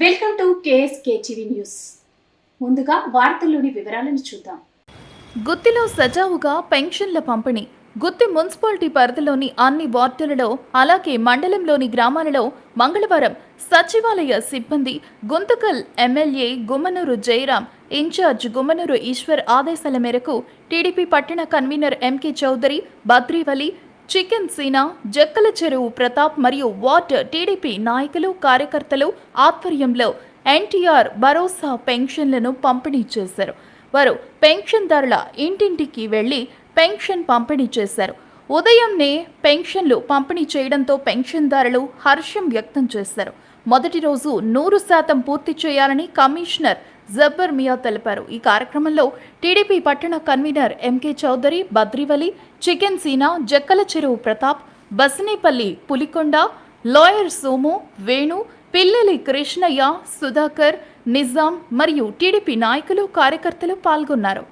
Welcome to KSK TV news. ముందుగా వార్తల్లోని వివరాలను చూద్దాం. గుత్తిలో సజావుగా పెన్షన్ల పంపిణీ. గుత్తి మున్సిపాలిటీ పరిధిలోని అన్ని వార్డులలో అలాగే మండలంలోని గ్రామాలలో మంగళవారం సచివాలయ సిబ్బంది గుంతకల్ ఎమ్మెల్యే గుమ్మనూరు జయరాం ఇన్ఛార్జ్ గుమ్మనూరు ఈశ్వర్ ఆదేశాల మేరకు టీడీపీ పట్టణ convener MK Chowdary Badrivali chicken Seena Jakkala Cheruvu Pratap మరియు వార్డ్ టీడీపీ నాయకులు కార్యకర్తలు ఆధ్వర్యంలో ఎన్టీఆర్ భరోసా పెన్షన్లను పంపిణీ చేశారు. వారు పెన్షన్దారుల ఇంటింటికి వెళ్ళి పెన్షన్ పంపిణీ చేశారు. ఉదయంనే పెన్షన్లు పంపిణీ చేయడంతో పెన్షన్దారులు హర్షం వ్యక్తం చేశారు. మొదటి రోజు నూరు శాతం పూర్తి చేయాలని కమిషనర్ జబ్బర్ మియా తెలిపారు. ఈ కార్యక్రమంలో టీడీపీ పట్టణ convener MK Chowdary Badrivali chicken Seena Jakkala Cheruvu Pratap Basinepalli Pulikonda lawyer Somu Venu Pillali Krishnaiah Sudhakar Nizam మరియు టీడీపీ నాయకులు కార్యకర్తలు పాల్గొన్నారు.